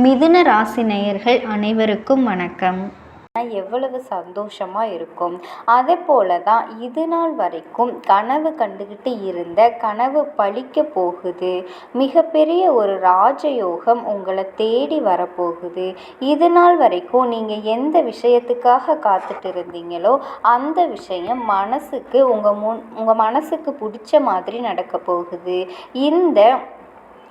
மிதுன ராசினையர்கள் அனைவருக்கும் வணக்கம். எவ்வளவு சந்தோஷமாக இருக்கும். அதே போல தான் இது நாள் வரைக்கும் கனவு கண்டுக்கிட்டு இருந்த கனவு பழிக்க போகுது. மிகப்பெரிய ஒரு ராஜயோகம் உங்களை தேடி வரப்போகுது. இது நாள் வரைக்கும் நீங்கள் எந்த விஷயத்துக்காக காத்துட்டு இருந்தீங்களோ அந்த விஷயம் மனசுக்கு உங்கள் முன் உங்கள் மனசுக்கு பிடிச்ச மாதிரி நடக்க போகுது. இந்த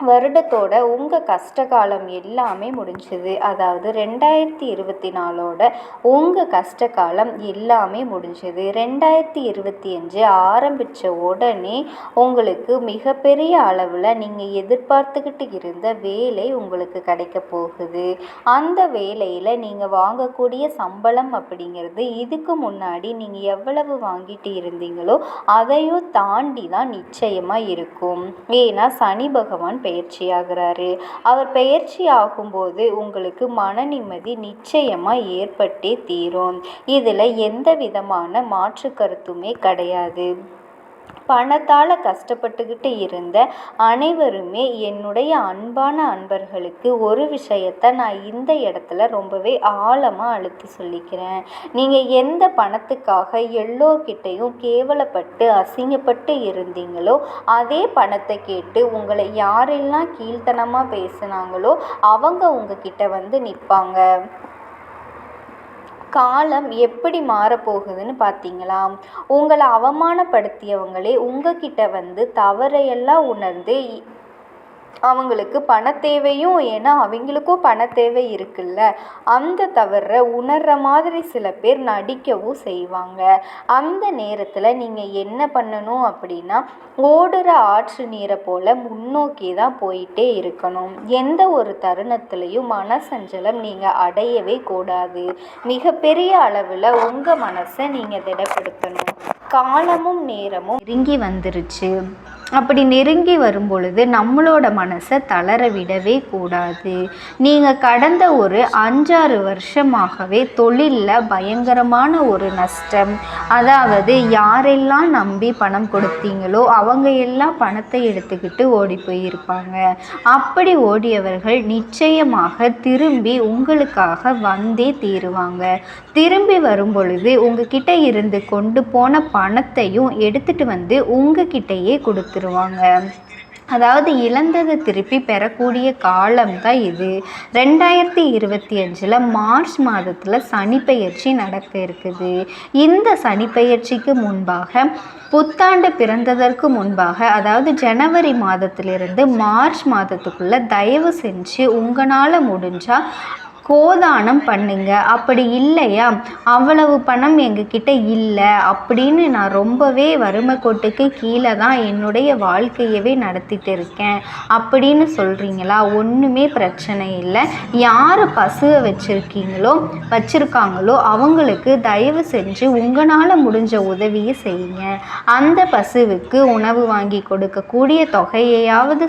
வருடத்தோட உங்கள் கஷ்டகாலம் எல்லாமே முடிஞ்சுது. அதாவது ரெண்டாயிரத்தி இருபத்தி நாலோட உங்கள் கஷ்டகாலம் எல்லாமே முடிஞ்சுது. ரெண்டாயிரத்தி இருபத்தி அஞ்சு ஆரம்பித்த உடனே உங்களுக்கு மிகப்பெரிய அளவில் நீங்கள் எதிர்பார்த்துக்கிட்டு இருந்த வேலை உங்களுக்கு கிடைக்க போகுது. அந்த வேலையில் நீங்கள் வாங்கக்கூடிய சம்பளம் அப்படிங்கிறது இதுக்கு முன்னாடி நீங்கள் எவ்வளவு வாங்கிட்டு இருந்தீங்களோ அதையும் தாண்டி தான் நிச்சயமாக இருக்கும். ஏன்னா சனி பகவான் பெயர்ச்சியாகிறாரு அவர் பெயர்ச்சி ஆகும்போது உங்களுக்கு மன நிம்மதி நிச்சயமாக ஏற்பட்டே தீரும். இதில் எந்த விதமான மாற்று கருத்துமே கிடையாது. பணத்தால் கஷ்டப்பட்டுக்கிட்டு இருந்த அனைவருமே என்னுடைய அன்பான அன்பர்களுக்கு ஒரு விஷயத்தை நான் இந்த இடத்துல ரொம்பவே ஆழமாக அழுத்தி சொல்லிக்கிறேன். நீங்கள் எந்த பணத்துக்காக எல்லோர்கிட்டையும் கேவலப்பட்டு அசிங்கப்பட்டு இருந்தீங்களோ அதே பணத்தை கேட்டு உங்களை யாரெல்லாம் கீழ்த்தனமாக பேசுனாங்களோ அவங்க உங்ககிட்ட வந்து நிற்பாங்க காலம் எப்படி மாறப்போகுதுன்னு பார்த்தீங்களா? உங்களை அவமானப்படுத்தியவங்களே உங்ககிட்ட வந்து தவறையெல்லாம் உணர்ந்து அவங்களுக்கு பண தேவையும் ஏன்னா அவங்களுக்கும் பண தேவை இருக்குல்ல. அந்த தவிர உணர்கிற மாதிரி சில பேர் நடிக்கவும் செய்வாங்க. அந்த நேரத்தில் நீங்கள் என்ன பண்ணணும் அப்படின்னா ஓடுற ஆற்று நீரை போல் முன்னோக்கி தான் போயிட்டே இருக்கணும். எந்த ஒரு தருணத்துலேயும் மனசஞ்சலம் நீங்கள் அடையவே கூடாது. மிகப்பெரிய அளவில் உங்கள் மனசை நீங்கள் திடப்படுத்தணும். காலமும் நேரமும் நெருங்கி வந்துருச்சு. அப்படி நெருங்கி வரும் பொழுது நம்மளோட மனசை தளர விடவே கூடாது. நீங்கள் கடந்த ஒரு அஞ்சாறு வருஷமாகவே தொழிலில் பயங்கரமான ஒரு நஷ்டம். அதாவது யாரெல்லாம் நம்பி பணம் கொடுத்தீங்களோ அவங்க எல்லாம் பணத்தை எடுத்துக்கிட்டு ஓடி போயிருப்பாங்க. அப்படி ஓடியவர்கள் நிச்சயமாக திரும்பி உங்களுக்காக வந்தே தீருவாங்க. திரும்பி வரும் பொழுது உங்ககிட்ட இருந்து கொண்டு போன பணத்தையும் எடுத்துட்டு வந்து உங்ககிட்டயே கொடுத்துருவாங்க. அதாவது இழந்ததை திருப்பி பெறக்கூடிய காலம் தான் இது. ரெண்டாயிரத்தி இருபத்தி அஞ்சில் மார்ச் மாதத்தில் சனிப்பெயர்ச்சி நடக்க இருக்குது. இந்த சனிப்பெயர்ச்சிக்கு முன்பாக புத்தாண்டு பிறந்ததற்கு முன்பாக அதாவது ஜனவரி மாதத்திலிருந்து மார்ச் மாதத்துக்குள்ளே தயவு செஞ்சு உங்களால் முடிஞ்சால் கோதானம் பண்ணுங்க. அப்படி இல்லையா? அவ்வளவு பணம் எங்ககிட்ட இல்லை. அப்படின்னு நான் ரொம்பவே வறுமை கோட்டுக்கு கீழே தான் என்னுடைய வாழ்க்கையவே நடத்திட்டு இருக்கேன். அப்படின்னு சொல்கிறீங்களா ஒன்றுமே பிரச்சனை இல்லை. யார் பசுவை வச்சுருக்கீங்களோ வச்சுருக்காங்களோ அவங்களுக்கு தயவு செஞ்சு உங்களால் முடிஞ்ச உதவியை செய்யுங்க. அந்த பசுவுக்கு உணவு வாங்கி கொடுக்கக்கூடிய தொகையையாவது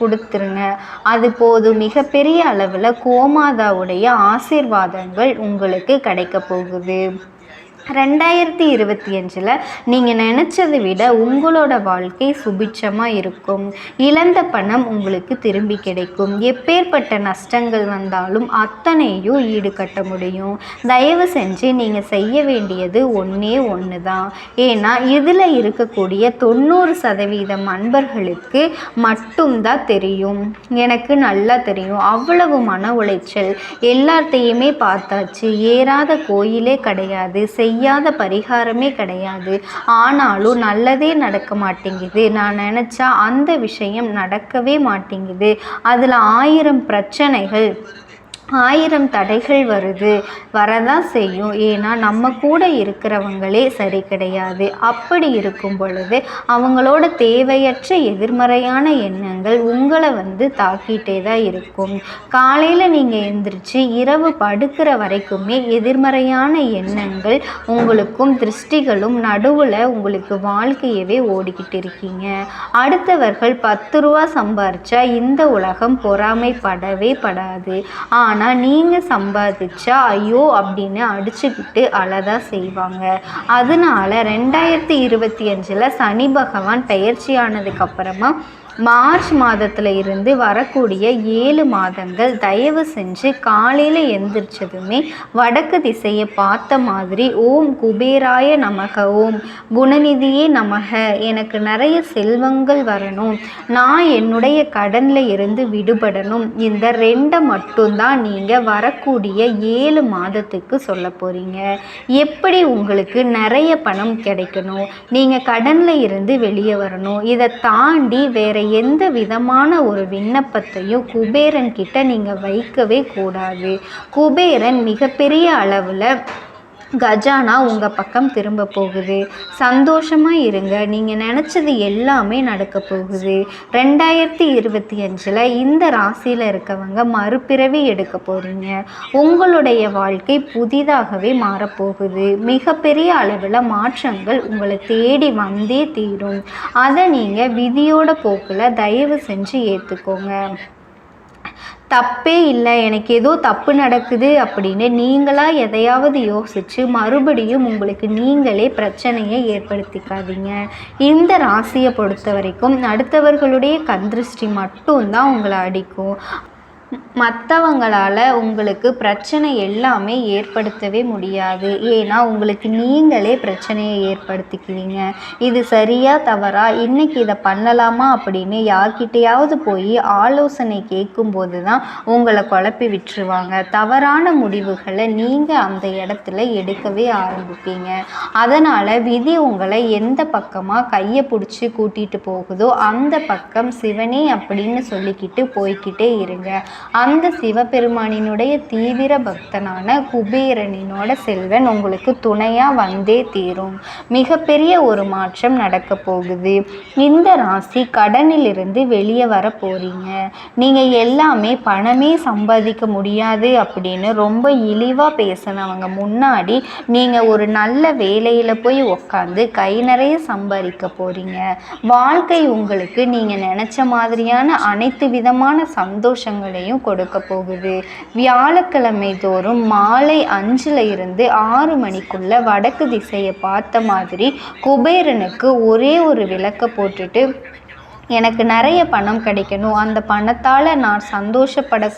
கொடுத்துருங்க. அது போதும் மிகப்பெரிய அளவில் கோமாதாவுடைய ஆசீர்வாதங்கள் உங்களுக்கு கிடைக்க போகுது. ரெண்டாயிரத்தி இருபத்தி அஞ்சில் நீங்கள் நினச்சதை விட உங்களோட வாழ்க்கை சுபிட்சமாக இருக்கும். இழந்த பணம் உங்களுக்கு திரும்பி கிடைக்கும். எப்பேற்பட்ட நஷ்டங்கள் வந்தாலும் அத்தனையும் ஈடுகட்ட முடியும். தயவு செஞ்சு நீங்கள் செய்ய வேண்டியது ஒன்றே ஒன்று தான் ஏன்னா இதில் இருக்கக்கூடிய தொண்ணூறு சதவீதம் அன்பர்களுக்கு மட்டும்தான் தெரியும். எனக்கு நல்லா தெரியும். அவ்வளவு மன உளைச்சல் எல்லாத்தையுமே பார்த்தாச்சு. ஏறாத கோயிலே கிடையாது. செய் செய்யாத பரிகாரமே கிடையாது. ஆனாலும் நல்லதே நடக்க மாட்டேங்குது. நான் நினச்சா அந்த விஷயம் நடக்கவே மாட்டேங்குது. அதில் ஆயிரம் பிரச்சனைகள். ஆயிரம் தடைகள் வருது வரதான் செய்யும். ஏன்னா நம்ம கூட இருக்கிறவங்களே சரி கிடையாது. அப்படி இருக்கும் பொழுது அவங்களோட தேவையற்ற எதிர்மறையான எண்ணங்கள் உங்களை வந்து தாக்கிட்டே தான் இருக்கும். காலையில் நீங்கள் எந்திரிச்சு இரவு படுக்கிற வரைக்குமே எதிர்மறையான எண்ணங்கள் உங்களுக்கும் திருஷ்டிகளும் நடுவில் உங்களுக்கு வாழ்க்கையவே ஓடிக்கிட்டு இருக்கீங்க. அடுத்தவர்கள் பத்து ரூபா சம்பாரிச்சா இந்த உலகம் பொறாமைப்படவே படாது. ஆனால் ஆனால் நீங்கள் சம்பாதிச்சா ஐயோ அப்படின்னு அடிச்சுக்கிட்டு அழதான் செய்வாங்க. அதனால ரெண்டாயிரத்தி இருபத்தி அஞ்சில் சனி பகவான் பயிற்சியானதுக்கப்புறமா மார்ச் மாதத்தில் இருந்து வரக்கூடிய ஏழு மாதங்கள் தயவு செஞ்சு காலையில் எந்திரிச்சதுமே வடக்கு திசையை பார்த்த மாதிரி ஓம் குபேராய நமக ஓம் குணநிதியே நமக. எனக்கு நிறைய செல்வங்கள் வரணும். நான் என்னுடைய கடனில் இருந்து விடுபடணும். இந்த ரெண்டை மட்டும்தான் நீங்கள் வரக்கூடிய ஏழு மாதத்துக்கு சொல்ல போகிறீங்க எப்படி உங்களுக்கு நிறைய பணம் கிடைக்கணும்? நீங்கள் கடனில் இருந்து வெளியே வரணும். இதை தாண்டி வேற எந்த விதமான ஒரு விண்ணப்பத்தையும் குபேரன் கிட்ட நீங்கள் வைக்கவே கூடாது. குபேரன் மிகப்பெரிய அளவில் கஜானா உங்கள் பக்கம் திரும்ப போகுது. சந்தோஷமாக இருங்க. நீங்கள் நினச்சது எல்லாமே நடக்க போகுது. ரெண்டாயிரத்தி இருபத்தி அஞ்சில் இந்த ராசியில் இருக்கவங்க மறுபிறவி எடுக்க போகிறீங்க உங்களுடைய வாழ்க்கை புதிதாகவே மாறப்போகுது. மிகப்பெரிய அளவில் மாற்றங்கள் உங்களை தேடி வந்தே தீரும். அதை நீங்கள் விதியோட போக்கில் தயவு செஞ்சு ஏற்றுக்கோங்க தப்பே இல்லை எனக்கு ஏதோ தப்பு நடக்குது அப்படின்னு நீங்களாக எதையாவது யோசித்து மறுபடியும் உங்களுக்கு நீங்களே பிரச்சனையை ஏற்படுத்திக்காதீங்க. இந்த ராசியை பொறுத்த வரைக்கும் அடுத்தவர்களுடைய கந்திருஷ்டி மட்டும்தான் உங்களை அடிக்கும். மற்றவங்களால் உங்களுக்கு பிரச்சனை எல்லாமே ஏற்படுத்தவே முடியாது. ஏன்னா உங்களுக்கு நீங்களே பிரச்சனையை ஏற்படுத்திக்குவீங்க இது சரியா தவறா? இன்றைக்கி இதை பண்ணலாமா அப்படின்னு யார்கிட்டையாவது போய் ஆலோசனை கேட்கும்போது தான் உங்களை குழப்பி விட்டுருவாங்க. தவறான முடிவுகளை நீங்கள் அந்த இடத்துல எடுக்கவே ஆரம்பிப்பீங்க. அதனால் விதி உங்களை எந்த பக்கமாக கையை பிடிச்சி கூட்டிகிட்டு போகுதோ அந்த பக்கம் சிவனே அப்படின்னு சொல்லிக்கிட்டு போய்க்கிட்டே இருங்க. அந்த சிவபெருமானினுடைய தீவிர பக்தனான குபேரனினோட செல்வன் உங்களுக்கு துணையாக வந்தே தீரும். மிகப்பெரிய ஒரு மாற்றம் நடக்க போகுது. இந்த ராசி கடனிலிருந்து வெளியே வர போறீங்க. நீங்கள் எல்லாமே பணமே சம்பாதிக்க முடியாது அப்படின்னு ரொம்ப இழிவாக பேசினவங்க முன்னாடி நீங்கள் ஒரு நல்ல வேலையில் போய் உக்காந்து கை நிறைய சம்பாதிக்க போறீங்க. வாழ்க்கை உங்களுக்கு நீங்கள் நினச்ச மாதிரியான அனைத்து விதமான சந்தோஷங்களையும் கொடுக்க போகுது. வியாழக்கிழமை தோறும் மாலை அஞ்சுல இருந்து ஆறு மணிக்குள்ள வடக்கு திசையை பார்த்த மாதிரி குபேரனுக்கு ஒரே ஒரு விளக்கை போட்டுட்டு எனக்கு நிறைய பணம் கிடைக்கணும். அந்த பணத்தால் நான் சந்தோஷப்பட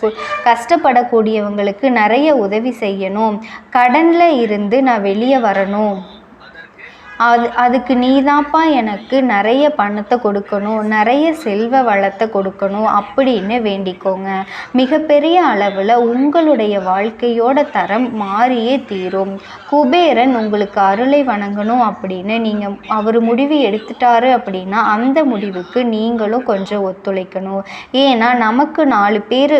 கஷ்டப்படக்கூடியவங்களுக்கு நிறைய உதவி செய்யணும். கடனில் இருந்து நான் வெளியே வரணும். அது அதுக்கு நீதான்ப்பா எனக்கு நிறைய பணத்தை கொடுக்கணும் நிறைய செல்வ வளத்தை கொடுக்கணும் அப்படின்னு வேண்டிக்கோங்க. மிகப்பெரிய அளவில் உங்களுடைய வாழ்க்கையோட தரம் மாறியே தீரும். குபேரன் உங்களுக்கு அருளை வணங்கணும் அப்படின்னு நீங்கள் அவர் முடிவு எடுத்துட்டாரு அப்படின்னா அந்த முடிவுக்கு நீங்களும் கொஞ்சம் ஒத்துழைக்கணும். ஏன்னா நமக்கு நாலு பேர்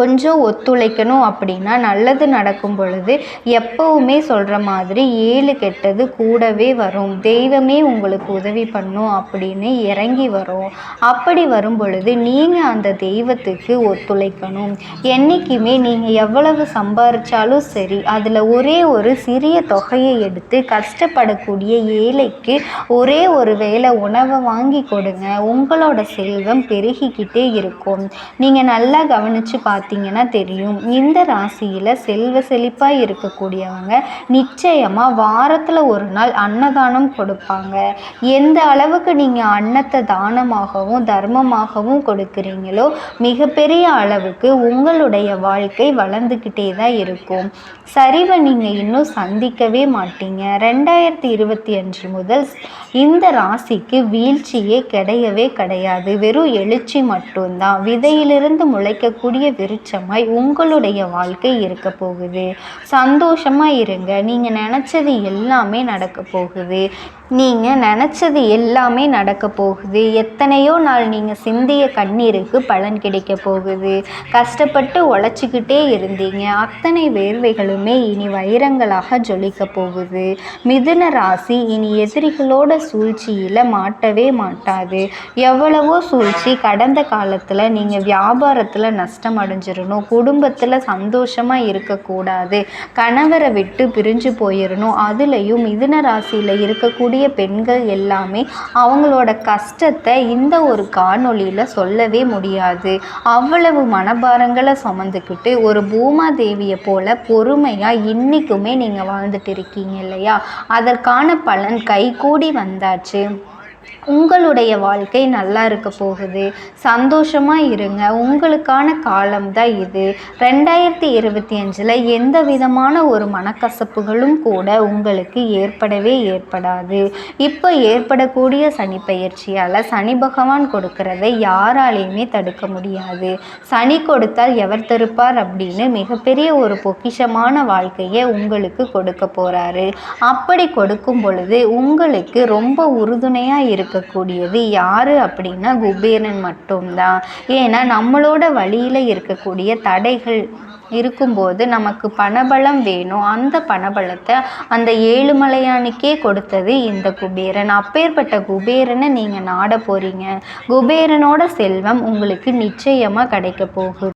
கொஞ்சம் ஒத்துழைக்கணும் அப்படின்னா நல்லது நடக்கும் பொழுது எப்பவுமே சொல்கிற மாதிரி ஏழு கெட்டது கூடவே வரும். தெய்வமே உங்களுக்கு உதவி பண்ணும் அப்படின்னு இறங்கி வரும். அப்படி வரும் பொழுது நீங்கள் அந்த தெய்வத்துக்கு ஒத்துழைக்கணும். என்றைக்குமே நீங்கள் எவ்வளவு சம்பாரித்தாலும் சரி அதில் ஒரே ஒரு சிறிய தொகையை எடுத்து கஷ்டப்படக்கூடிய ஏழைக்கு ஒரே ஒரு வேளை உணவை வாங்கி கொடுங்க. உங்களோட செல்வம் பெருகிக்கிட்டே இருக்கும். நீங்கள் நல்லா கவனித்து பார்த்தீங்கன்னா தெரியும். இந்த ராசியில் செல்வ செழிப்பாக இருக்கக்கூடியவங்க நிச்சயமாக வாரத்தில் ஒரு நாள் அன்னதானம் கொடுப்பாங்க. எந்த அளவுக்கு நீங்கள் அன்னத்தை தானமாகவும் தர்மமாகவும் கொடுக்குறீங்களோ மிகப்பெரிய அளவுக்கு உங்களுடைய வாழ்க்கை வளர்ந்துக்கிட்டே தான் இருக்கும். சரிவை நீங்கள் இன்னும் சந்திக்கவே மாட்டீங்க. ரெண்டாயிரத்தி இருபத்தி அஞ்சு முதல் இந்த ராசிக்கு வீழ்ச்சியே கிடையவே கிடையாது. வெறும் எழுச்சி மட்டும்தான். விதையிலிருந்து முளைக்கக்கூடிய வெளிச்சமாய் உங்களுடைய வாழ்க்கை இருக்க போகுது. சந்தோஷமாக இருங்க. நீங்கள் நினச்சது எல்லாமே நடக்க போகுது. நீங்கள் நினச்சது எல்லாமே நடக்க போகுது. எத்தனையோ நாள் நீங்கள் சிந்திய கண்ணீருக்கு பலன் கிடைக்க போகுது. கஷ்டப்பட்டு உழைச்சிக்கிட்டே இருந்தீங்க. அத்தனை வேர்வைகளுமே இனி வைரங்களாக ஜொலிக்க போகுது. மிதுன ராசி இனி எதிரிகளோட சூழ்ச்சியில் மாட்டவே மாட்டாது. எவ்வளவோ சூழ்ச்சி கடந்த காலத்தில் நீங்கள் வியாபாரத்தில் நஷ்டம் அடைஞ்சிடணும் குடும்பத்தில் சந்தோஷமாக இருக்கக்கூடாது கணவரை விட்டு பிரிஞ்சு போயிடணும் அதுலேயும் மிதுன ராசியில் இருக்கக்கூடிய பெண்கள் எல்லாமே அவங்களோட கஷ்டத்தை இந்த ஒரு காணொளியில் சொல்லவே முடியாது. அவ்வளவு மனபாரங்களை சுமந்துக்கிட்டு ஒரு பூமாதேவியை போல பொறுமையாக இன்றைக்குமே நீங்கள் வாழ்ந்துட்டு இருக்கீங்க இல்லையா? அதற்கான பலன் கைகூடி வந்தாச்சு. உங்களுடைய வாழ்க்கை நல்லா இருக்க போகுது. சந்தோஷமாக இருங்க. உங்களுக்கான காலம் தான் இது. ரெண்டாயிரத்தி இருபத்தி அஞ்சில் எந்த விதமான ஒரு மனக்கசப்புகளும் கூட உங்களுக்கு ஏற்படவே ஏற்படாது. இப்போ ஏற்படக்கூடிய சனி பயிற்சியால் சனி பகவான் கொடுக்கறதை யாராலையுமே தடுக்க முடியாது. சனி கொடுத்தால் எவர் தருப்பார் அப்படின்னு மிகப்பெரிய ஒரு பொக்கிஷமான வாழ்க்கையை உங்களுக்கு கொடுக்க போகிறாரு அப்படி கொடுக்கும் பொழுது உங்களுக்கு ரொம்ப உறுதுணையாக இருக்கக்கூடியது யார் அப்படின்னா குபேரன் மட்டும்தான். ஏன்னா நம்மளோட வழியில் இருக்கக்கூடிய தடைகள் இருக்கும்போது நமக்கு பணபலம் வேணும். அந்த பணபலத்தை அந்த ஏழுமலையானுக்கே கொடுத்தது இந்த குபேரன். அப்பேற்பட்ட குபேரனை நீங்கள் நாட போகிறீங்க குபேரனோட செல்வம் உங்களுக்கு நிச்சயமாக கிடைக்க போகுது.